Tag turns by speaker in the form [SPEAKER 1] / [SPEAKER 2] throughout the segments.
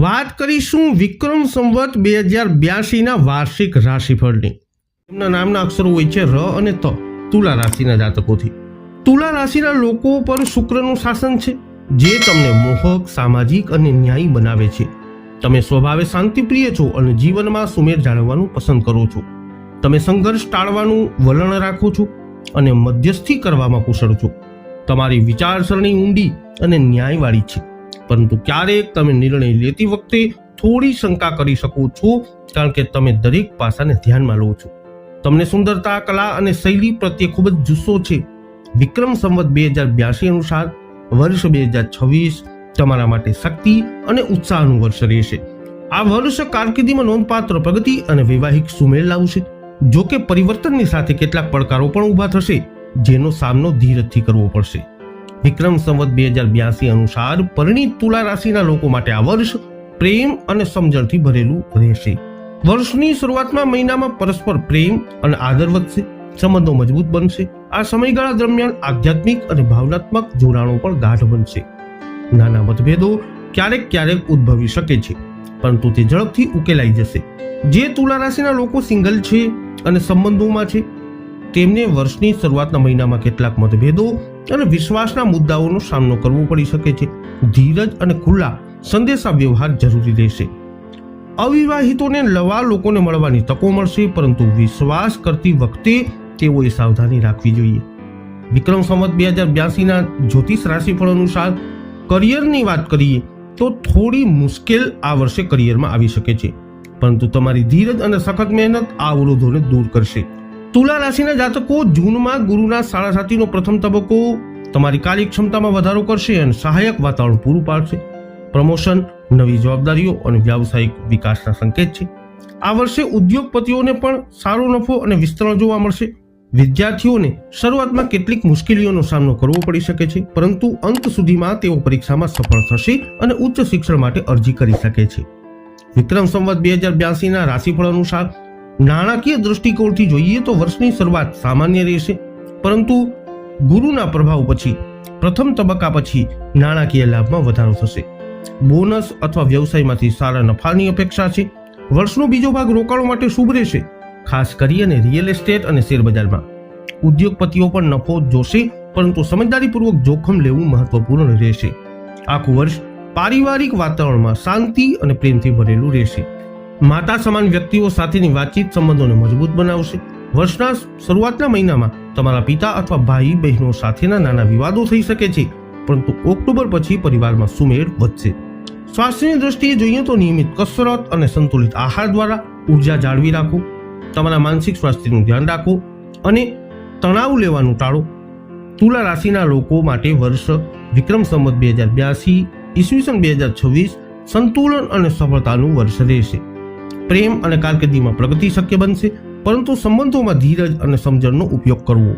[SPEAKER 1] વાત કરીશું વિક્રમ સંવત બે હજાર બ્યાસીના વાર્ષિક રાશિફળની. એમના નામના અક્ષરો હોય છે ર અને ત, તુલા રાશિના જાતકોથી. તુલા રાશિના લોકો પર શુક્રનું શાસન છે, જે તમને મોહક, સામાજિક અને ન્યાયી બનાવે છે. તમે સ્વભાવે શાંતિપ્રિય છો અને જીવનમાં સુમેર જાળવવાનું પસંદ કરો છો. તમે સંઘર્ષ ટાળવાનું વલણ રાખો છો અને મધ્યસ્થી કરવામાં કુશળ છો. તમારી વિચારસરણી ઊંડી અને ન્યાયવાળી છે. પરંતુ ક્યારેક તમે નિર્ણય લેતી વખતે થોડી શંકા કરી શકો છો, કારણ કે તમે દરેક પાસાને ધ્યાનમાં લો છો. તમને સુંદરતા, કલા અને શૈલી પ્રત્યે ખૂબ જ જુસ્સો છે. વિક્રમ સંવત બે હજાર બ્યાસી અનુસાર વર્ષ બે હજાર છવ્વીસ તમારા માટે શક્તિ અને ઉત્સાહનું વર્ષ રહેશે. આ વર્ષ કારકિર્દીમાં નોંધપાત્ર પ્રગતિ અને વૈવાહિક સુમેળ લાવશે. જો કે પરિવર્તનની સાથે કેટલાક પડકારો પણ ઊભા થશે, જેનો સામનો ધીરજથી કરવો પડશે. વિક્રમ સંવત બે હજાર બ્યાસી અનુસાર પરિણીત તુલા રાશિના લોકો માટે આ વર્ષ પ્રેમ અને સમજણથી ભરેલું રહેશે. વર્ષની શરૂઆતમાં મહિનામાં પરસ્પર પ્રેમ અને આદર વધશે, સંબંધો મજબૂત બનશે. આ સમયગાળા દરમિયાન આધ્યાત્મિક અને ભાવનાત્મક જોડાણો પણ ગાઢ બનશે. નાના મતભેદો ક્યારેક ક્યારેક ઉદ્ભવી શકે છે, પરંતુ તે ઝડપથી ઉકેલાઈ જશે. જે તુલા રાશિના લોકો સિંગલ છે અને સંબંધોમાં છે તેમને વર્ષની શરૂઆતના મહિનામાં કેટલાક મતભેદો અને વિશ્વાસના મુદ્દાઓનો સામનો કરવો પડી શકે છે. ધીરજ અને ખુલ્લા સંદેશા વ્યવહાર જરૂરી રહેશે. અવિવાહિતોને લવા લોકોને મળવાની તકો મળશે, પરંતુ વિશ્વાસ કરતી વખતે તેઓએ સાવધાની રાખવી જોઈએ. વિક્રમ સંવત બે હજાર બ્યાસીના જ્યોતિષ રાશિફળ અનુસાર કરિયરની વાત કરીએ, તો થોડી મુશ્કેલ આ વર્ષે કરિયરમાં આવી શકે છે. પરંતુ તમારી ધીરજ અને સખત મહેનત આ અવરોધોને દૂર કરશે. તુલા રાશિના જાતકો જૂનમાં ગુરુના સાડા સાતીનો પ્રથમ તબક્કો તમારી કાર્યક્ષમતામાં વધારો કરશે અને સહાયક વાતાવરણ પૂરું પાડશે. પ્રમોશન, નવી જવાબદારીઓ અને વ્યાવસાયિક વિકાસના સંકેત છે. આ વર્ષે ઉદ્યોગપતિઓને પણ સારો નફો અને વિસ્તરણ જોવા મળશે. વિદ્યાર્થીઓને શરૂઆતમાં કેટલીક મુશ્કેલીઓનો સામનો કરવો પડી શકે છે, પરંતુ અંત સુધીમાં તેઓ પરીક્ષામાં સફળ થશે અને ઉચ્ચ શિક્ષણ માટે અરજી કરી શકે છે. વિક્રમ સંવત બે હજાર બ્યાસીના રાશિફળ અનુસાર નાણાકીય દૃષ્ટિકોણથી જોઈએ તો વર્ષની શરૂઆત સામાન્ય રહેશે. પરંતુ ગુરુના પ્રભાવ પછી, પ્રથમ તબક્કા પછી નાણાકીય લાભમાં વધારો થશે. બોનસ અથવા વ્યવસાયમાંથી સારા નફાની અપેક્ષા છે. વર્ષનો બીજો ભાગ રોકાણો માટે શુભ રહેશે. ખાસ કરી અને રિયલ એસ્ટેટ અને શેરબજારમાં ઉદ્યોગપતિઓ પણ નફો જોશે, પરંતુ સમજદારીપૂર્વક જોખમ લેવું મહત્વપૂર્ણ રહેશે. આખું વર્ષ પારિવારિક વાતાવરણમાં શાંતિ અને પ્રેમથી ભરેલું રહેશે. માતા સમાન વ્યક્તિઓ સાથેની વાતચીત સંબંધોને મજબૂત બનાવશે. વર્ષના શરૂઆતના મહિનામાં તમારા પિતા અથવા ભાઈ બહેનો સાથેના નાના વિવાદો થઈ શકે છે, પરંતુ ઓક્ટોબર પછી પરિવારમાં સુમેળ વધશે. સ્વાસ્થ્યની દ્રષ્ટિએ જોઈએ તો નિયમિત કસરત અને સંતુલિત આહાર દ્વારા ઊર્જા જાળવી રાખો, તમારા માનસિક સ્વાસ્થ્યનું ધ્યાન રાખો અને તણાવ લેવાનું ટાળો. તુલા રાશિના લોકો માટે વર્ષ વિક્રમ સંવત બે હજાર બ્યાસી, ઈસવીસન બે હજાર છવ્વીસ સંતુલન અને સફળતાનું વર્ષ રહેશે. પ્રેમ અને કારકિર્દીમાં પ્રગતિ શક્ય બનશે, પરંતુ સંબંધોમાં ધીરજ અને સમજણનો ઉપયોગ કરવો.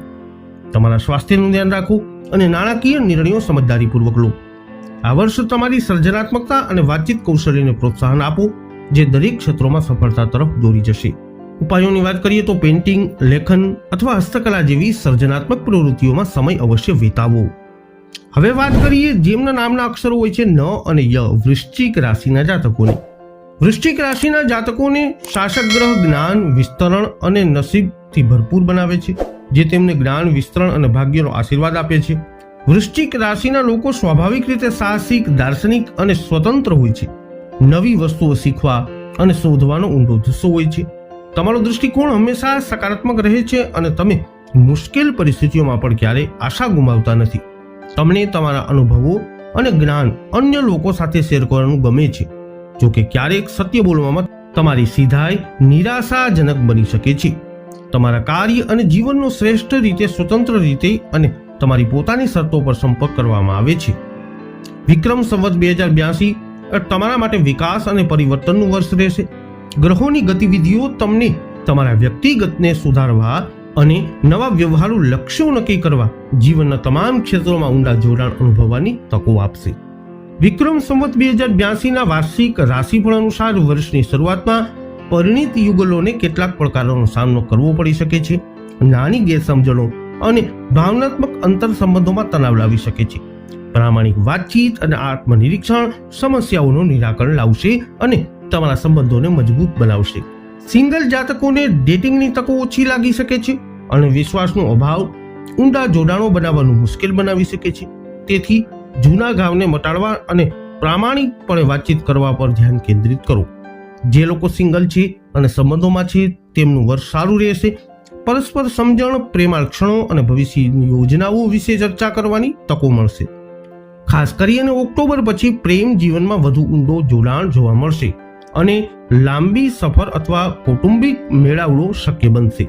[SPEAKER 1] તમારા સ્વાસ્થ્યનું ધ્યાન રાખો અને નાણાકીય નિર્ણયો સમજદારીપૂર્વક લો. આ વર્ષ તમારી સર્જનાત્મકતા અને વાતચીત કૌશલ્યને પ્રોત્સાહન આપો, જે દરેક ક્ષેત્રોમાં સફળતા તરફ દોરી જશે. ઉપાયોની વાત કરીએ તો પેઇન્ટિંગ, લેખન અથવા હસ્તકલા જેવી સર્જનાત્મક પ્રવૃત્તિઓમાં સમય અવશ્ય વિતાવો. હવે વાત કરીએ જેમના નામના અક્ષરો હોય છે, ન અને ય, વૃશ્ચિક રાશિના જાતકોની. વૃશ્ચિક રાશિના જાતકોને શાસક ગ્રહ જ્ઞાન, વિસ્તરણ અને નસીબથી ભરપૂર બનાવે છે, જે તેમને જ્ઞાન, વિસ્તરણ અને ભાગ્યનો આશીર્વાદ આપે છે. વૃશ્ચિક રાશિના લોકો સ્વાભાવિક રીતે સાહસિક, દાર્શનિક અને સ્વતંત્ર હોય છે. નવી વસ્તુઓ શીખવા અને શોધવાનો ઊંડો જુસ્સો હોય છે. તમારો દૃષ્ટિકોણ હંમેશા સકારાત્મક રહે છે અને તમે મુશ્કેલ પરિસ્થિતિઓમાં પણ ક્યારેય આશા ગુમાવતા નથી. તમને તમારા અનુભવો અને જ્ઞાન અન્ય લોકો સાથે શેર કરવાનું ગમે છે. જો કે ક્યારેક સત્ય બોલવામાં તમારી સીધાઈ નિરાશાજનક બની શકે છે. તમારા કાર્ય અને જીવનનો શ્રેષ્ઠ રીતે, સ્વતંત્ર રીતે અને તમારી પોતાની શરતો પર સંપર્ક કરવામાં આવે છે. વિક્રમ સંવત બે હજાર બ્યાસી તમારા માટે વિકાસ અને પરિવર્તનનું વર્ષ રહેશે. ગ્રહોની ગતિવિધિઓ તમને તમારા વ્યક્તિગતને સુધારવા અને નવા વ્યવહારુ લક્ષ્યો નક્કી કરવા, જીવનના તમામ ક્ષેત્રોમાં ઊંડા જોડાણ અનુભવવાની તકો આપશે. વિક્રમ સંવત બે હજાર બ્યાસીના વાર્ષિક રાશિફળ અનુસાર વર્ષની શરૂઆતમાં પરિણીત યુગલોને કેટલાક પડકારોનો સામનો કરવો પડી શકે છે, નાની ગેરસમજણો અને ભાવનાત્મક અંતર સંબંધોમાં તણાવ લાવી શકે છે. પ્રામાણિક વાતચીત અને આત્મનિરીક્ષણ સમસ્યાઓનું નિરાકરણ લાવશે અને તમારા સંબંધોને મજબૂત બનાવશે. સિંગલ જાતકોને ડેટિંગની તકો ઓછી લાગી શકે છે અને વિશ્વાસનો અભાવ, ઊંડા જોડાણો બનાવવાનું મુશ્કેલ બનાવી શકે છે. તેથી જૂના ઘાવને મટાડવા અને પ્રામાણિકપણે વાતચીત કરવા પર ધ્યાન કેન્દ્રિત કરો. જે લોકો સિંગલ છે અને સંબંધોમાં છે, તેમનું વર્ષ સારું રહેશે. પરસ્પર સમજણ પ્રેમાળ ક્ષણો અને ભવિષ્યની યોજનાઓ વિશે ચર્ચા કરવાની તકો મળશે. ખાસ કરીને ઓક્ટોબર પછી પ્રેમ જીવનમાં વધુ ઊંડો જોડાણ જોવા મળશે અને લાંબી સફર અથવા કૌટુંબિક મેળાવડો શક્ય બનશે.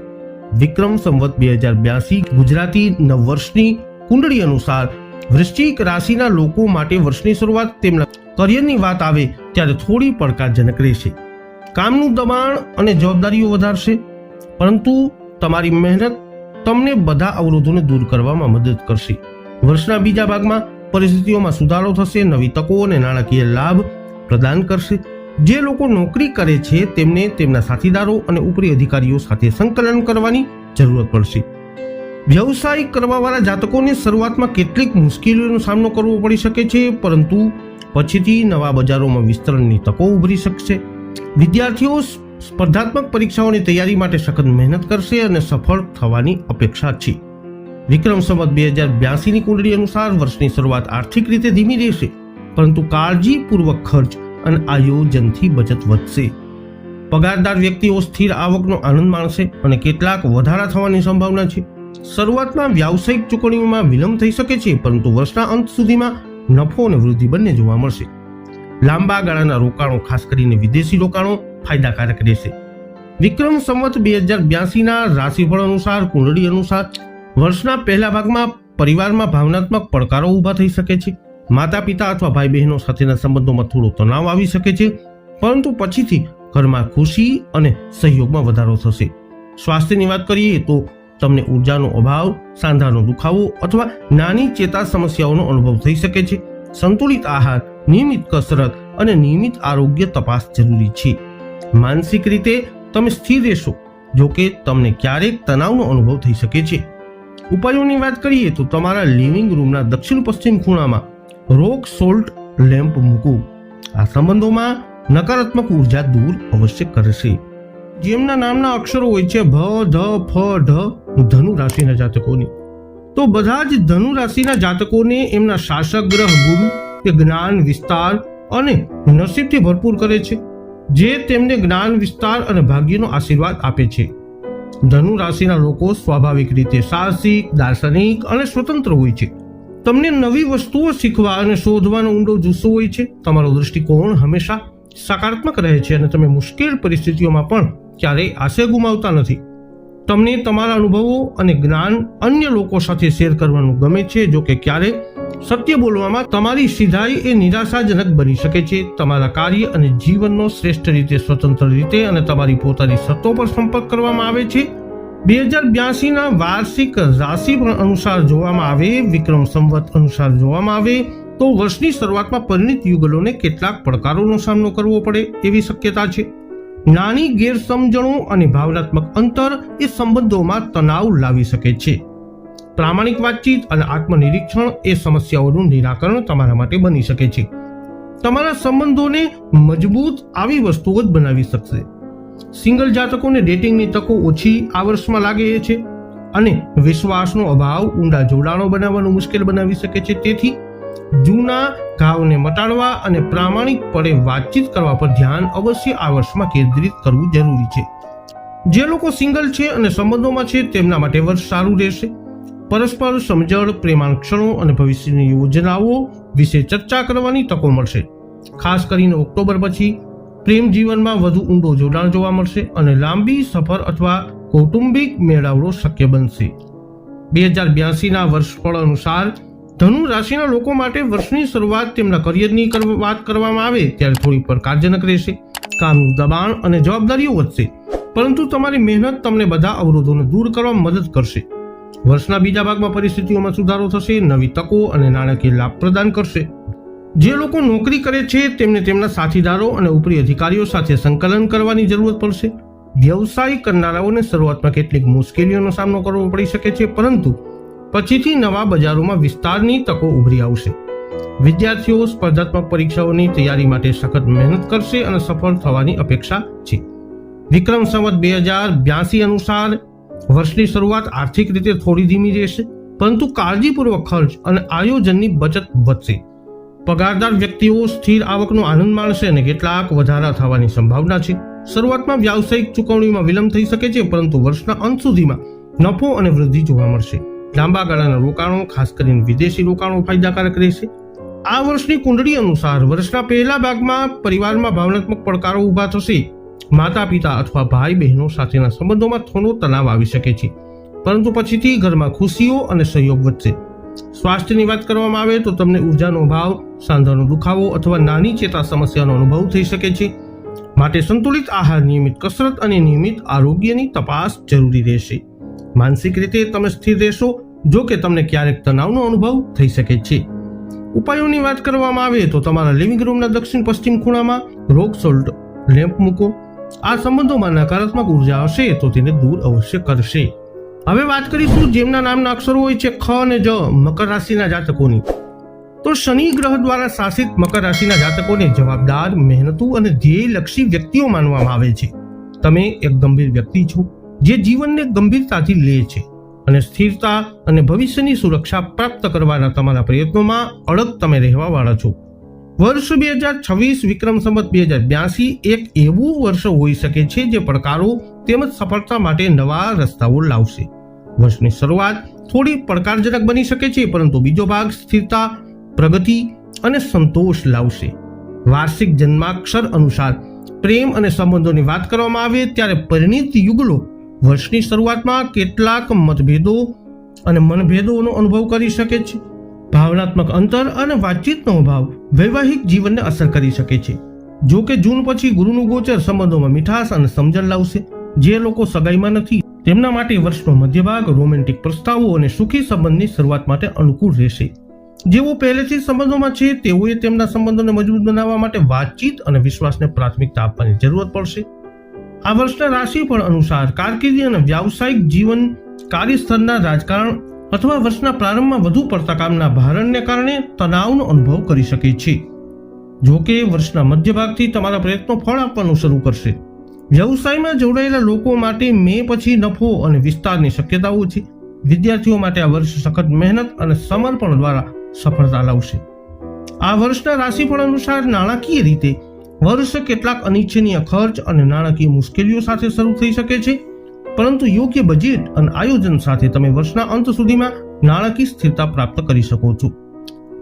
[SPEAKER 1] વિક્રમ સંવત બે હજાર બ્યાસી ગુજરાતી નવ વર્ષની કુંડળી અનુસાર વૃશ્ચિક રાશિના લોકો માટે વર્ષની શરૂઆત તેમના કરિયરની વાત આવે ત્યારે થોડી પડકારજનક રહેશે. કામનું દબાણ અને જવાબદારીઓ વધારશે, પરંતુ તમારી મહેનત તમને બધા અવરોધોને દૂર કરવામાં મદદ કરશે. વર્ષના બીજા ભાગમાં પરિસ્થિતિઓમાં સુધારો થશે, નવી તકો અને નાણાકીય લાભ પ્રદાન કરશે. જે લોકો નોકરી કરે છે, તેમને તેમના સાથીદારો અને ઉપરી અધિકારીઓ સાથે સંકલન કરવાની જરૂરત પડશે. વ્યવસાય કરવાવાળા જાતકોને શરૂઆતમાં કેટલીક મુશ્કેલીઓનો સામનો કરવો પડી શકે છે, પરંતુ પછીથી નવા બજારોમાં વિસ્તરણની તકો ઉભરી શકશે. વિદ્યાર્થીઓ સ્પર્ધાત્મક પરીક્ષાઓની તૈયારી માટે સખત મહેનત કરશે અને સફળ થવાની અપેક્ષા છે. વિક્રમ સંવત બે હજાર બ્યાસીની કુંડળી અનુસાર વર્ષની શરૂઆત આર્થિક રીતે ધીમી રહેશે, પરંતુ કાળજીપૂર્વક ખર્ચ અને આયોજનથી બચત વધશે. પગારદાર વ્યક્તિઓ સ્થિર આવકનો આનંદ માણશે અને કેટલાક વધારા થવાની સંભાવના છે. શરૂઆતમાં વ્યાવસાયિક ચૂકવણીઓમાં વિલંબ થઈ શકે છે, પરંતુ વર્ષના અંત સુધીમાં નફો અને વૃદ્ધિ બંને જોવા મળશે. લાંબા ગાળાના રોકાણો ખાસ કરીને વિદેશી રોકાણો ફાયદાકારક રહેશે. વિક્રમ સંવત બે હજાર બ્યાસીના રાશિફળ અનુસાર, કુંડળી અનુસાર, વર્ષના પહેલા ભાગમાં પરિવારમાં ભાવનાત્મક પડકારો ઊભા થઈ શકે છે. માતા પિતા અથવા ભાઈ બહેનો સાથેના સંબંધોમાં થોડો તણાવ આવી શકે છે, પરંતુ પછીથી ઘરમાં ખુશી અને સહયોગમાં વધારો થશે. સ્વાસ્થ્યની વાત કરીએ તો તમને ઉર્જાનો અભાવ, સાંધાનો દુખાવો અથવા નાની ચેતા સમસ્યાઓનો અનુભવ થઈ શકે છે. સંતુલિત આહાર, નિયમિત કસરત અને નિયમિત આરોગ્ય તપાસ જરૂરી છે. માનસિક રીતે તમે સ્થિર રહેશો જો કે તમને ક્યારેક તણાવનો અનુભવ થઈ શકે છે. ઉપાયોની વાત કરીએ તો તમારા લિવિંગ રૂમના દક્ષિણ પશ્ચિમ ખૂણામાં રોક સોલ્ટ લેમ્પ મૂકવું આ સંબંધોમાં નકારાત્મક ઊર્જા દૂર અવશ્ય કરશે. જેમના નામના અક્ષરો હોય છે, ભ, ધ, ફ, ઢ. ધનુ રાશિના જાતકોની. તો બધા જ ધનુ રાશિના જાતકોને એમના શાસક ગ્રહ ગુરુ કે જ્ઞાન, વિસ્તાર અને નસીબથી ભરપૂર કરે છે, જે તેમને જ્ઞાન, વિસ્તાર અને ભાગ્યનો આશીર્વાદ આપે છે. ધનુ રાશિના લોકો સ્વાભાવિક રીતે સાહસિક, દાર્શનિક અને સ્વતંત્ર હોય છે. તમને નવી વસ્તુઓ શીખવા અને શોધવાનો ઊંડો જુસ્સો હોય છે. તમારો દૃષ્ટિકોણ હંમેશા સકારાત્મક રહે છે અને તમે મુશ્કેલ પરિસ્થિતિઓમાં પણ ક્યારેય આશય ગુમાવતા નથી. તમને તમારા અનુભવો અને જ્ઞાન અન્ય લોકો સાથે શેર કરવાનું ગમે છે, જો કે ક્યારેક સત્ય બોલવામાં તમારી સીધાઈ એ નિરાશાજનક બની શકે છે. તમારા કાર્ય અને જીવનનો શ્રેષ્ઠ રીતે, સ્વતંત્ર રીતે અને તમારી પોતાની સત્તો પર સંપર્ક કરવામાં આવે છે. બે હજાર બ્યાસીના વાર્ષિક રાશિ અનુસાર જોવામાં આવે, વિક્રમ સંવત અનુસાર જોવામાં આવે, તો વર્ષની શરૂઆતમાં પરિણિત યુગલોને કેટલાક પડકારોનો સામનો કરવો પડે એવી શક્યતા છે. નાની ગેરસમજણો અને ભાવનાત્મક અંતર એ સંબંધોમાં તણાવ લાવી શકે છે. પ્રામાણિક વાતચીત અને આત્મનિરીક્ષણ એ સમસ્યાઓનું નિરાકરણ તમારા માટે બની શકે છે. તમારા સંબંધોને મજબૂત આવી વસ્તુઓ જ બનાવી શકશે. સિંગલ જાતકોને ડેટિંગની તકો ઓછી આ વર્ષમાં લાગે છે અને વિશ્વાસનો અભાવ ઊંડા જોડાણો બનાવવાનું મુશ્કેલ બનાવી શકે છે. તેથી જૂના ઘાવને મટાડવા અને પ્રામાણિકપણે વાતચીત કરવા પર ધ્યાન અવશ્ય આ વર્ષમાં કેન્દ્રિત કરવું જરૂરી છે. જે લોકો સિંગલ છે અને સંબંધોમાં છે, તેમના માટે વર્ષ સારું રહેશે. પરસ્પર સમજણ, પ્રેમાક્ષણો અને ભવિષ્યની યોજનાઓ વિશે ચર્ચા કરવાની તકો મળશે. ખાસ કરીને ઓક્ટોબર પછી પ્રેમ જીવનમાં વધુ ઊંડો જોડાણ જોવા મળશે અને લાંબી સફર અથવા કૌટુંબિક મેળાવડો શક્ય બનશે. બે હજાર બ્યાસીના વર્ષફળ અનુસાર ધનુ રાશિના લોકો માટે વર્ષની શરૂઆત તેમના કરિયરની વાત કરવામાં આવે ત્યારે થોડી પડકારજનક રહેશે. કામનું દબાણ અને જવાબદારીઓ વધશે. પરંતુ તમારી મહેનત તમને બધા અવરોધોને દૂર કરવામાં મદદ કરશે. વર્ષના બીજા ભાગમાં પરિસ્થિતિઓમાં સુધારો થશે, નવી તકો અને નાણાકીય લાભ પ્રદાન કરશે. જે લોકો નોકરી કરે છે, તેમને તેમના સાથીદારો અને ઉપરી અધિકારીઓ સાથે સંકલન કરવાની જરૂરત પડશે. વ્યવસાય કરનારાઓને શરૂઆતમાં કેટલીક મુશ્કેલીઓનો સામનો કરવો પડી શકે છે, પરંતુ પછીથી નવા બજારોમાં વિસ્તારની તકો ઉભરી આવશે. વિદ્યાર્થીઓ સ્પર્ધાત્મક પરીક્ષાઓની તૈયારી માટે સખત મહેનત કરશે અને સફળ થવાની અપેક્ષા છે. વિક્રમ સંવત બે હજાર બ્યાસી અનુસાર, વર્ષની શરૂઆત આર્થિક રીતે થોડી ધીમી રહેશે, પરંતુ કાળજીપૂર્વક ખર્ચ અને આયોજનની બચત વધશે. પગારદાર વ્યક્તિઓ સ્થિર આવકનો આનંદ માણશે અને કેટલાક વધારા થવાની સંભાવના છે. શરૂઆતમાં વ્યાવસાયિક ચૂકવણીમાં વિલંબ થઈ શકે છે, પરંતુ વર્ષના અંત સુધીમાં નફો અને વૃદ્ધિ જોવા મળશે. લાંબા ગાળાના રોકાણો, ખાસ કરીને વિદેશી રોકાણો ફાયદાકારક રહેશે. આ વર્ષની કુંડળી અનુસાર વર્ષના પહેલા ભાગમાં પરિવારમાં ભાવનાત્મક પડકારો ઊભા થશે. માતા પિતા અથવા ભાઈ બહેનો સાથેના સંબંધોમાં થોડો તણાવ આવી શકે છે. પરંતુ પછીથી ઘરમાં ખુશીઓ અને સહયોગ વધશે. સ્વાસ્થ્યની વાત કરવામાં આવે તો તમને ઉર્જાનો અભાવ, સાંધાનો દુખાવો અથવા નાની ચેતા સમસ્યાનો અનુભવ થઈ શકે છે. માટે સંતુલિત આહાર, નિયમિત કસરત અને નિયમિત આરોગ્યની તપાસ જરૂરી રહેશે. માનસિક રીતે તમે સ્થિર રહેશો, જો કે તમને ક્યારેક તણાવનો અનુભવ થઈ શકે છે. ઉપાયોની વાત કરવામાં આવે તો તમારા લિવિંગ રૂમના દક્ષિણ પશ્ચિમ ખૂણામાં રોક સોલ્ટ લેમ્પ મૂકો. આ સંબંધોમાં નકારાત્મક ઊર્જા હશે તો તેને દૂર અવશ્ય કરશે. હવે વાત કરીશું જેમના નામના અક્ષરો હોય છે ખ અને જ, મકર રાશિના જાતકોની. તો શનિ ગ્રહ દ્વારા શાસિત મકર રાશિના જાતકોને જવાબદાર, મહેનતુ અને ધ્યેયલક્ષી વ્યક્તિઓ માનવામાં આવે છે. તમે એક ગંભીર વ્યક્તિ છો. જે જીવનને ગંભીરતાથી લે છે અને સ્થિરતા અને ભવિષ્યની સુરક્ષા પ્રાપ્ત કરવાના તમારા પ્રયત્નોમાં અડગ તમે રહેવા વાળા છો. વર્ષ બે હજાર છવ્વીસ વિક્રમ સંવત બે હજાર બ્યાસી એક એવું વર્ષ હોઈ શકે છે જે પડકારો તેમજ સફળતા માટે નવા રસ્તાઓ લાવશે. વર્ષની શરૂઆત થોડી પડકારજનક બની શકે છે, પરંતુ બીજો ભાગ સ્થિરતા, પ્રગતિ અને સંતોષ લાવશે. વાર્ષિક જન્માક્ષર અનુસાર પ્રેમ અને સંબંધોની વાત કરવામાં આવે ત્યારે પરિણીત યુગલો વર્ષની શરૂઆતમાં કેટલાક મતભેદો અને મનભેદોનો અનુભવ કરી શકે છે. ભાવનાત્મક અંતર અને વાતચીતનો અભાવ વૈવાહિક જીવનને અસર કરી શકે છે. જો કે જૂન પછી ગુરુનું ગોચર સંબંધોમાં મીઠાશ અને સમજણ લાવશે. જે લોકો સગાઈમાં નથી, તેમના માટે વર્ષનો મધ્યભાગ રોમેન્ટિક પ્રસ્તાવો અને સુખી સંબંધની શરૂઆત માટે અનુકૂળ રહેશે. જેઓ પહેલેથી સંબંધોમાં છે, તેઓએ તેમના સંબંધોને મજબૂત બનાવવા માટે વાતચીત અને વિશ્વાસને પ્રાથમિકતા આપવાની જરૂરત પડશે. આ વર્ષના રાશિફળ અનુસાર કારકિર્દી અને વ્યાવસાયિક જીવન કાર્યસ્થળના રાજકારણ અથવા વર્ષના પ્રારંભમાં વધુ પડતા કામના ભારણને કારણે તણાવનો અનુભવ કરી શકે છે. જો કે વર્ષના મધ્ય ભાગથી તમારા પ્રયત્નો ફળ આપવાનું શરૂ કરશે. વ્યવસાયમાં જોડાયેલા લોકો માટે મે પછી નફો અને વિસ્તારની શક્યતાઓ છે. વિદ્યાર્થીઓ માટે આ વર્ષ સખત મહેનત અને સમર્પણ દ્વારા સફળતા લાવશે. આ વર્ષના રાશિફળ અનુસાર નાણાકીય રીતે વર્ષ કેટલાક અનિચ્છનીય ખર્ચ અને નાણાકીય મુશ્કેલીઓ સાથે શરૂ થઈ શકે છે. પરંતુ યોગ્ય બજેટ અને આયોજન સાથે તમે વર્ષના અંત સુધીમાં નાણાકીય સ્થિરતા પ્રાપ્ત કરી શકો છો.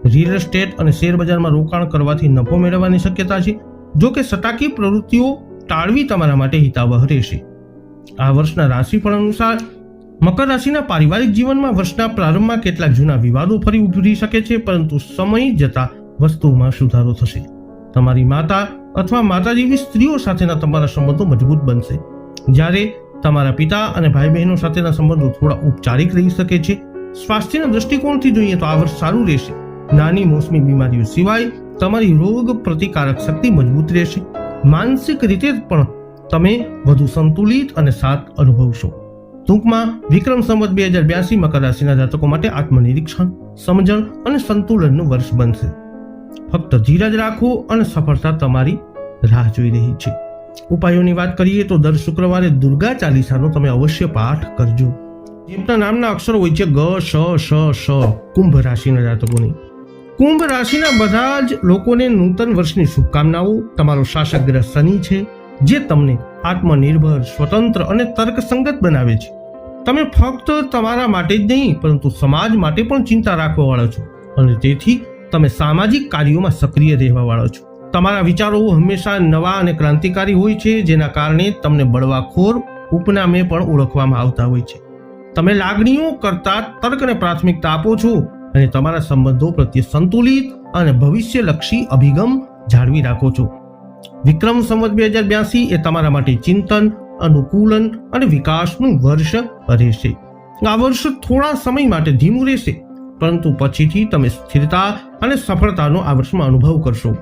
[SPEAKER 1] રિયલ એસ્ટેટ અને શેરબજારમાં રોકાણ કરવાથી નફો મેળવવાની શક્યતા છે, જો કે સટાકી પ્રવૃત્તિઓ ટાળવી તમારા માટે હિતાવહ રહેશે. આ વર્ષના રાશિફળ અનુસાર, મકર રાશિના પારિવારિક જીવનમાં વર્ષના પ્રારંભમાં કેટલાક જૂના વિવાદો ફરી ઉભરી શકે છે, પરંતુ સમય જતા વસ્તુમાં સુધારો થશે. તમારી માતા અથવા માતાજીની સ્ત્રીઓ સાથેના તમારા સંબંધો મજબૂત બનશે. જ્યારે તમારા પિતા અને ભાઈ બહેનો સાથેના સંબંધો થોડા ઔપચારિક રહી શકે છે. સ્વાસ્થ્યના દૃષ્ટિકોણથી જોઈએ તો આ વર્ષ સારું રહેશે. નાની મોસમી બીમારીઓ સિવાય તમારી રોગ પ્રતિકારક શક્તિ મજબૂત રહેશે. માનસિક રીતે પણ તમે વધુ સંતુલિત અને સાથ અનુભવશો. ટૂંકમાં, વિક્રમ સંવત બે હજાર બ્યાસી મકર રાશિના જાતકો માટે આત્મનિરીક્ષણ, સમજણ અને સંતુલનનું વર્ષ બનશે. ફક્ત ધીરજ રાખો અને સફળતા તમારી રાહ જોઈ રહી છે. ઉપાયોની વાત કરીએ તો દર શુક્રવારે દુર્ગા ચાલીસાનો તમે અવશ્ય પાઠ કરજો. જેમના નામના અક્ષરો હોય છે ગ, શ શ શ, કુંભ રાશિના જાતકોની કુંભ રાશિના બધા જ લોકોને નૂતન વર્ષની શુભકામનાઓ. તમારો શાસક ગ્રહ શનિ છે, જે તમને આત્મનિર્ભર, સ્વતંત્ર અને તર્કસંગત બનાવે છે. તમે ફક્ત તમારા માટે જ નહીં, પરંતુ સમાજ માટે પણ ચિંતા રાખવા વાળા છો. અને તેથી તમે સામાજિક કાર્યોમાં સક્રિય રહેવા વાળા છો. તમારા વિચારો હંમેશા નવા અને ક્રાંતિકારી હોય છે, જેના કારણે તમને બળવાખોર ઉપનામે પણ ઓળખવામાં આવતા હોય છે. તમે લાગણીઓ કરતા તર્કને પ્રાથમિકતા આપો છો અને તમારા સંબંધો પ્રત્યે સંતુલિત અને ભવિષ્યલક્ષી અભિગમ જાળવી રાખો છો. વિક્રમ સંવત બે હજાર બ્યાસી એ તમારા માટે ચિંતન, અનુકૂલન અને વિકાસનું વર્ષ રહેશે. આ વર્ષ થોડા સમય માટે ધીમું રહેશે. પરંતુ પછીથી તમે સ્થિરતા અને સફળતાનો આ વર્ષમાં અનુભવ કરશો.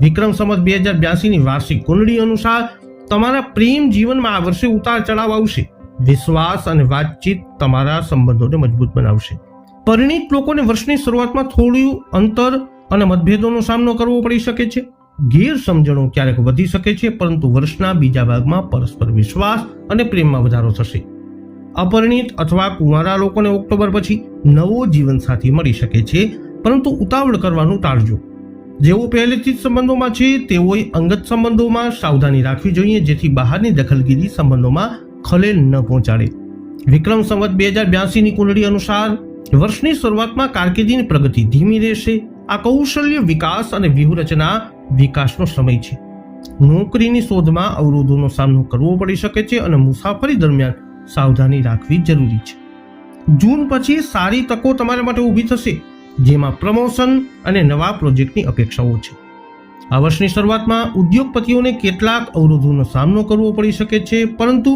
[SPEAKER 1] વિક્રમ સંવત બે હજાર બ્યાસીની વાર્ષિક કુંડળી અનુસાર તમારા પ્રેમ જીવનમાં આ વર્ષે ઉતાર ચઢાવ આવશે. વિશ્વાસ અને વાતચીત તમારા સંબંધોને મજબૂત બનાવશે. પરિણીત લોકોને વર્ષની શરૂઆતમાં થોડું અંતર અને મતભેદોનો સામનો કરવો પડી શકે છે. ગેરસમજણો ક્યારેક વધી શકે છે, પરંતુ વર્ષના બીજા ભાગમાં પરસ્પર વિશ્વાસ અને પ્રેમમાં વધારો થશે. અપરિણિત અથવા કુંવારા લોકોને ઓક્ટોબર પછી નવો જીવનસાથી મળી શકે છે, પરંતુ ઉતાવળ કરવાનું ટાળજો. જેઓ પહેલેથી જ સંબંધોમાં છે, તેઓએ અંગત સંબંધોમાં સાવધાની રાખવી જોઈએ, જેથી બહારની દખલગીરી સંબંધોમાં ખલેલ ન પહોંચાડે. વિક્રમ સંવત બે હજાર બ્યાસીની કુંડળી અનુસાર, વર્ષની શરૂઆતમાં કારકિર્દીની પ્રગતિ ધીમી રહેશે. આ કૌશલ્ય વિકાસ અને વ્યૂહરચના વિકાસનો સમય છે. નોકરીની શોધમાં અવરોધોનો સામનો કરવો પડી શકે છે અને મુસાફરી દરમિયાન સાવધાની રાખવી જરૂરી છે. જૂન પછી સારી તકો તમારા માટે ઊભી થશે, જેમાં પ્રમોશન અને નવા પ્રોજેક્ટની અપેક્ષાઓ છે. આ વર્ષની શરૂઆતમાં ઉદ્યોગપતિઓને કેટલાક અવરોધોનો સામનો કરવો પડી શકે છે, પરંતુ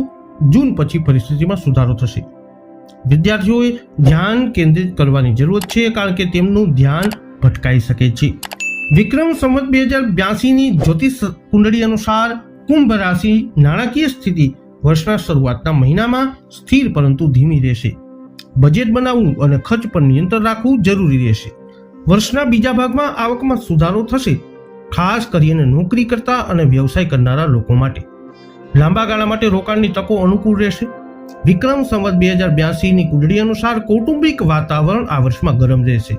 [SPEAKER 1] જૂન પછી પરિસ્થિતિમાં સુધારો થશે. વિદ્યાર્થીઓએ ધ્યાન કેન્દ્રિત કરવાની જરૂરત છે, કારણ કે તેમનું ધ્યાન ભટકાઈ શકે છે. વિક્રમ સંવત બે હજાર બ્યાસીની જ્યોતિષ કુંડળી અનુસાર કુંભ રાશિ નાણાકીય સ્થિતિ વર્ષના શરૂઆતના મહિનામાં સ્થિર પરંતુ ધીમી રહેશે. બજેટ બનાવવું અને ખર્ચ પર નિયંત્રણ રાખવું જરૂરી રહેશે. વર્ષના બીજા ભાગમાં આવકમાં સુધારો થશે, ખાસ કરીને નોકરી કરતા અને વ્યવસાય કરનારા લોકો માટે. લાંબા ગાળા માટે રોકાણની તકો અનુકૂળ રહેશે. વિક્રમ સંવત બે હજાર બ્યાસીની કુંડળી અનુસાર કૌટુંબિક વાતાવરણ આ વર્ષમાં ગરમ રહેશે.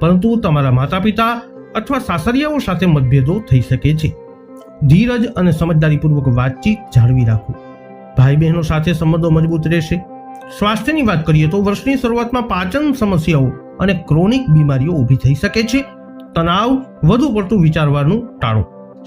[SPEAKER 1] પરંતુ તમારા માતા પિતા અથવા સાસરિયાઓ સાથે મતભેદો થઈ શકે છે. ધીરજ અને સમજદારીપૂર્વક વાતચીત જાળવી રાખો. ભાઈ બહેનો સાથે સંબંધો મજબૂત રહેશે. સ્વાસ્થ્યની વાત કરીએ તો વર્ષની શરૂઆતમાં પાચન સમસ્યાઓ અને ક્રોનિક બીમારીઓ ઊભી થઈ શકે છે. તણાવ વધુ પડતું વિચારવાનું ટાળો.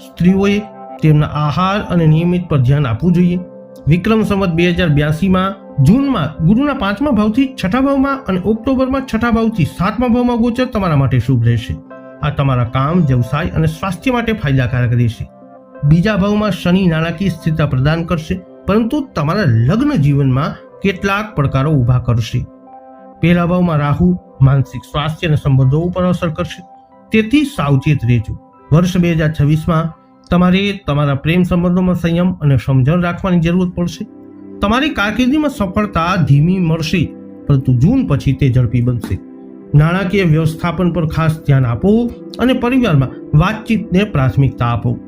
[SPEAKER 1] સ્ત્રીઓએ તેમના આહાર અને નિયમિત પર ધ્યાન આપવું જોઈએ. વિક્રમ સંવત બે હજાર બ્યાસીમાં જૂનમાં ગુરુના પાંચમા ભાવથી છઠ્ઠા ભાવમાં અને ઓક્ટોબરમાં છઠ્ઠા ભાવથી સાતમા ભાવમાં ગોચર તમારા માટે શુભ રહેશે. આ તમારા કામ, વ્યવસાય અને સ્વાસ્થ્ય માટે ફાયદાકારક રહેશે. બીજા ભાવમાં શનિ નાણાકીય સ્થિરતા પ્રદાન કરશે. પરંતુ તમારા લગ્ન જીવનમાં કેટલાક પડકારો ઊભા કરશે. પહેલા ભાવમાં રાહુ માનસિક સ્વાસ્થ્ય અને સંબંધો ઉપર અસર કરશે. તેથી સાવચેત રહેજો. વર્ષ બે હજાર છવ્વીસમાં તમારે તમારા પ્રેમ સંબંધોમાં સંયમ અને સમજણ રાખવાની જરૂર પડશે. તમારી કારકિર્દીમાં સફળતા ધીમી મળશે, પરંતુ જૂન પછી તે ઝડપી બનશે. નાણાકીય વ્યવસ્થાપન પર ખાસ ધ્યાન આપો અને પરિવારમાં વાતચીતને પ્રાથમિકતા આપો.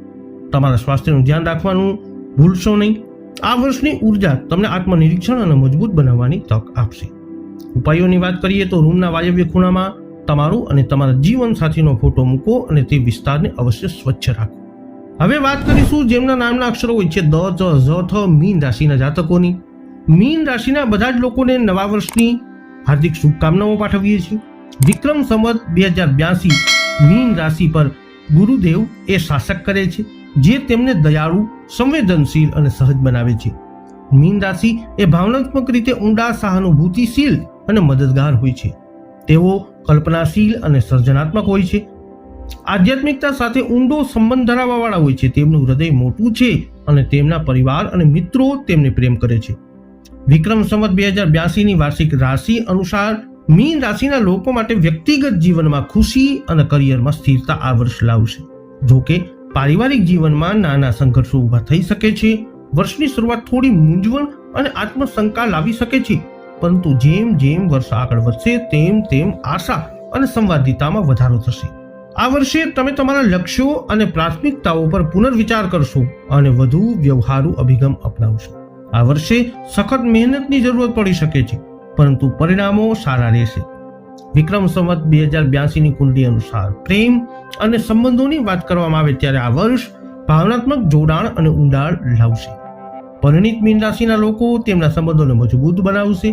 [SPEAKER 1] તમારા સ્વાસ્થ્યનું ધ્યાન રાખવાનું ભૂલશો નહીં. આ વર્ષની ઊર્જા તમને આત્મનિરીક્ષણ અને મજબૂત બનાવવાની તક આપશે. ઉપાયોની વાત કરીએ તો રૂમના વાયવ્ય ખૂણામાં તમારું અને તમારા જીવન સાથીનો ફોટો મૂકો અને તે વિસ્તારને અવશ્ય સ્વચ્છ રાખો. હવે વાત કરીશું જેમના નામના અક્ષરો હોય છે દ, ચ, ઝ થ મીન રાશિના જાતકોની. મીન રાશિના બધા જ લોકોને નવા વર્ષની હાર્દિક શુભકામનાઓ પાઠવીએ છીએ. વિક્રમ સંવત બે હજાર બ્યાસી મીન રાશિ પર ગુરુદેવ એ શાસક કરે છે. જે તેમને દયાળુ, સંવેદનશીલ અને સહજ બનાવે છે. મીન રાશિ એ ભાવનાત્મક રીતે ઊંડા, સહાનુભૂતિશીલ અને મદદગાર હોય છે. તેઓ કલ્પનાશીલ અને સર્જનાત્મક હોય છે. આધ્યાત્મિકતા સાથે ઊંડો સંબંધ ધરાવવાવાળા હોય છે. તેમનું હૃદય મોટું છે અને તેમના પરિવાર અને મિત્રો તેમને પ્રેમ કરે છે. વિક્રમ સંવત બે હજાર બ્યાસીની વાર્ષિક રાશિ અનુસાર મીન રાશિના લોકો માટે વ્યક્તિગત જીવનમાં ખુશી અને કરિયરમાં સ્થિરતા આ વર્ષ લાવશે. જો કે પારિવારિક જીવનમાં નાના સંઘર્ષો ઊભા થઈ શકે છે, વર્ષની શરૂઆત થોડી મૂંઝવણ અને આત્મશંકા લાવી શકે છે, પરંતુ જેમ જેમ વર્ષ આગળ વધશે, તેમ તેમ આશા અને સંવાદિતામાં વધારો થશે. આ વર્ષે તમે તમારા લક્ષ્યો અને પ્રાથમિકતાઓ પર પુનર્વિચાર કરશો અને વધુ વ્યવહારુ અભિગમ અપનાવશો. આ વર્ષે સખત મહેનતની જરૂરત પડી શકે છે, પરંતુ પરિણામો સારા રહેશે. વિક્રમ સંવત બે હજાર બ્યાસીની કુંડલી અનુસાર પ્રેમ અને સંબંધોની વાત કરવામાં આવે ત્યારે આ વર્ષ ભાવનાત્મક જોડાણ અને ઊંડાણ લાવશે. પરિણિત મીન રાશિના લોકો તેમના સંબંધોને મજબૂત બનાવશે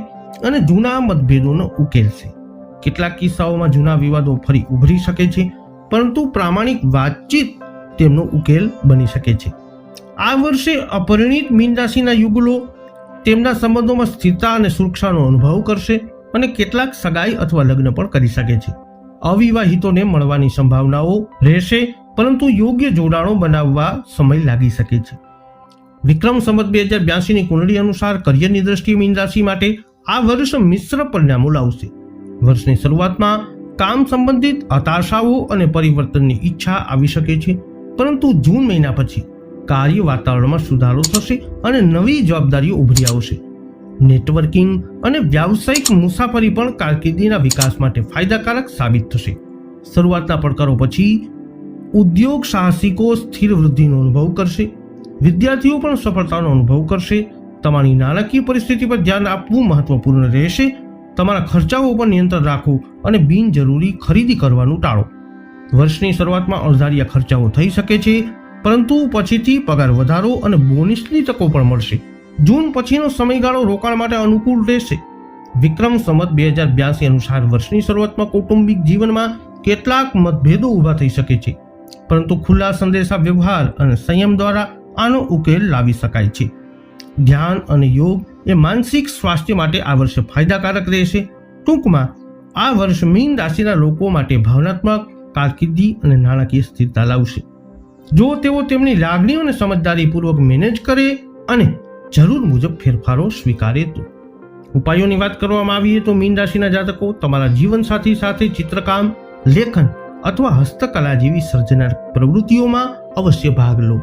[SPEAKER 1] અને જૂના મતભેદોનો ઉકેલશે. કેટલાક કિસ્સાઓમાં જૂના વિવાદો ફરી ઉભરી શકે છે, પરંતુ પ્રામાણિક વાતચીત તેમનો ઉકેલ બની શકે છે. આ વર્ષે અપરિણિત મીન રાશિના યુગલો તેમના સંબંધોમાં સ્થિરતા અને સુરક્ષાનો અનુભવ કરશે. અને કેટલાક સગાઈ અથવા લગ્ન પણ કરી શકે છે. અવિવાહિતોને મળવાની સંભાવનાઓ રહેશે, પરંતુ યોગ્ય જોડાણો બનાવવા સમય લાગી શકે છે. વિક્રમ સંવત બે હજાર બ્યાસીની કુંડળી અનુસાર કરિયરની દ્રષ્ટિએ મીન રાશિ માટે આ વર્ષ મિશ્ર પરિણામો લાવશે. વર્ષની શરૂઆતમાં કામ સંબંધિત હતાશાઓ અને પરિવર્તનની ઈચ્છા આવી શકે છે, પરંતુ જૂન મહિના પછી કાર્ય વાતાવરણમાં સુધારો થશે અને નવી જવાબદારીઓ ઉભરી આવશે. નેટવર્કિંગ અને વ્યાવસાયિક મુસાફરી પણ કારકિર્દીના વિકાસ માટે ફાયદાકારક સાબિત થશે. શરૂઆતના પડકારો પછી ઉદ્યોગ સાહસિકો સ્થિર વૃદ્ધિનો અનુભવ કરશે, વિદ્યાર્થીઓ પણ સફળતાનો અનુભવ કરશે, તમારી નાણાકીય પરિસ્થિતિ પર ધ્યાન આપવું મહત્વપૂર્ણ રહેશે, તમારા ખર્ચાઓ પર નિયંત્રણ રાખો અને બિનજરૂરી ખરીદી કરવાનું ટાળો. વર્ષની શરૂઆતમાં અણધાર્યા ખર્ચાઓ થઈ શકે છે, પરંતુ પછીથી પગાર વધારો અને બોનસની તકો પણ મળશે. જૂન પછીનો સમયગાળો રોકાણ માટે અનુકૂળ રહેશે. વિક્રમ સંમત બે હજાર બ્યાસી અનુસાર વર્ષની શરૂઆતમાં કૌટુંબિક જીવનમાં કેટલાક મતભેદો ઊભા થઈ શકે છે. પરંતુ ખુલ્લા સંદેશા વ્યવહાર અને સંયમ દ્વારા આનો ઉકેલ લાવી શકાય છે. ધ્યાન અને યોગ એ માનસિક સ્વાસ્થ્ય માટે આ વર્ષે ફાયદાકારક રહેશે. ટૂંકમાં, આ વર્ષ મીન રાશિના લોકો માટે ભાવનાત્મક, કારકિર્દી અને નાણાકીય સ્થિરતા લાવશે. જો તેઓ તેમની લાગણીઓને સમજદારીપૂર્વક મેનેજ કરે અને જરૂર મુજબ ફેરફારો સ્વીકારે તો. ઉપાયોની વાત કરવામાં આવીએ તો મીન રાશિના જાતકો તમારા જીવનસાથી સાથે ચિત્રકામ, લેખન અથવા હસ્તકલા જેવી સર્જનાત્મક પ્રવૃત્તિઓમાં અવશ્ય ભાગ લો.